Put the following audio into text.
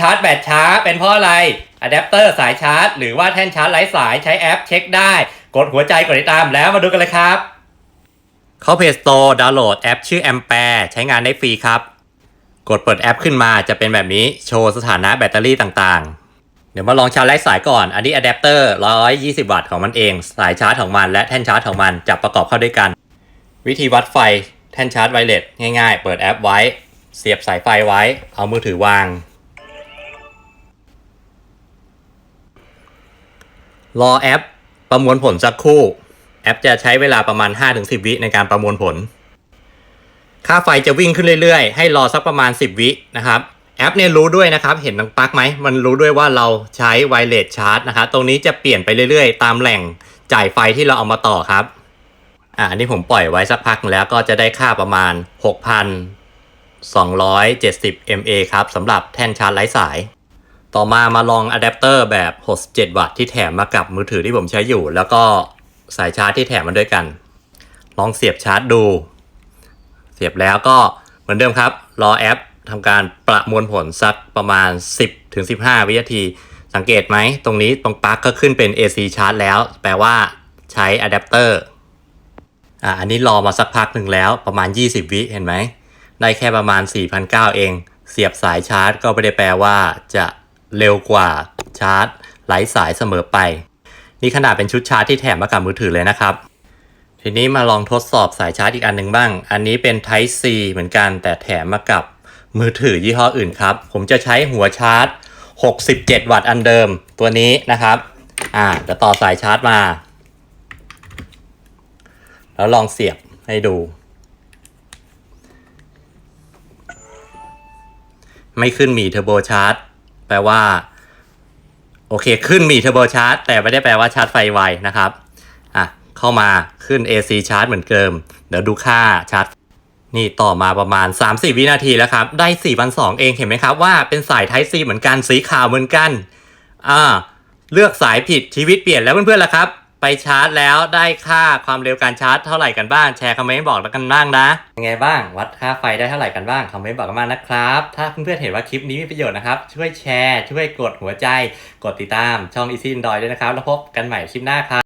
ชาร์จแบตช้าเป็นเพราะอะไรอะแดปเตอร์สายชาร์จ หรือว่าแท่นชาร์จไร้สายใช้แอปเช็คได้ กดหัวใจกดติดตามแล้วมาดูกันเลยครับ เข้า Play Store ดาวน์โหลดแอปชื่อ Ampere ใช้งานได้ฟรีครับ กดเปิดแอปขึ้นมาจะเป็นแบบนี้โชว์สถานะแบตเตอรี่ต่างๆ เดี๋ยวมาลองชาร์จไร้สายก่อน อันนี้อะแดปเตอร์ 120 วัตต์ของมันเอง สายชาร์จของมัน และแท่นชาร์จของมันจับประกอบเข้าด้วยกัน วิธีวัดไฟแท่นชาร์จไวเลสง่าย ๆ เปิดแอปไว้ เสียบสายไฟไว้ เอามือถือวาง รอแอปประมวลผลสักครู่ แอปจะใช้เวลาประมาณ 5-10 วิในการประมวลผล ค่าไฟจะวิ่งขึ้นเรื่อยๆ ให้รอสักประมาณ 10 วินะครับแอปเนี่ยรู้ด้วยนะครับ เห็นตรงปลั๊กไหม มันรู้ด้วยว่าเราใช้ไวเลสชาร์จนะครับ ตรงนี้จะเปลี่ยนไปเรื่อยๆ ตามแหล่งจ่ายไฟที่เราเอามาต่อครับ อ่าอันนี้ผมปล่อยไว้สักพักแล้วก็จะได้ค่าประมาณ 6,270 mA ครับสำหรับแท่นชาร์จไร้สาย ต่อมามาลองอะแดปเตอร์แบบ 67 วัตต์ที่แถมมากับมือถือที่ผมใช้อยู่ แล้วก็สายชาร์จที่แถมมาด้วยกัน ลองเสียบชาร์จดู เสียบแล้วก็เหมือนเดิมครับ รอแอปทำการประมวลผลสักประมาณ 10ถึง15 วินาที สังเกตไหม ตรงนี้ตรงปลั๊กก็ขึ้นเป็น AC ชาร์จแล้ว แปลว่าใช้อะแดปเตอร์อ่าอันนี้รอมาสักพักหนึ่งแล้วประมาณ 20 วิเห็นไหม ได้แค่ประมาณ 4,900 เอง เสียบสายชาร์จก็ไม่ได้แปลว่าจะ เร็วกว่าชาร์จไร้สายเสมอไป นี่ขนาดเป็นชุดชาร์จที่แถมมากับมือถือเลยนะครับ ทีนี้มาลองทดสอบสายชาร์จอีกอันหนึ่งบ้าง อันนี้เป็น Type C เหมือนกัน แต่แถมมากับมือถือยี่ห้ออื่นครับ ผมจะใช้หัวชาร์จ 67 วัตต์อันเดิมตัวนี้นะครับ อ่าเดี๋ยวต่อสายชาร์จมา แล้วลองเสียบให้ดู ไม่ขึ้นหมีเทอร์โบชาร์จ แปลว่า โอเค ขึ้นมีเทอร์โบชาร์จแต่ไม่ได้แปลว่าชาร์จไฟไวนะครับอะเข้ามาขึ้น AC ชาร์จเหมือนเดิม เดี๋ยวดูค่าชาร์จ นี่ต่อมาประมาณ 3-4 วินาทีแล้วครับ ได้4,200เองเห็นไหมครับว่าเป็นสาย Type C เหมือนกันสีขาวเหมือนกันอ่าเลือกสายผิดชีวิตเปลี่ยนแล้วเพื่อนๆล่ะครับ ไปชาร์จแล้วได้ค่าความเร็วการชาร์จเท่าไหร่กันบ้างแชร์คอมเมนต์บอกแล้วกันบ้างนะยังไงบ้าง วัดค่าไฟได้เท่าไหร่กันบ้างคอมเมนต์บอกกันมานะครับ ถ้าเพื่อนๆเห็นว่าคลิปนี้มีประโยชน์นะครับ ช่วยแชร์ ช่วยกดหัวใจ กดติดตามช่อง Easy Android ด้วยนะครับ แล้วพบกันใหม่คลิปหน้าครับ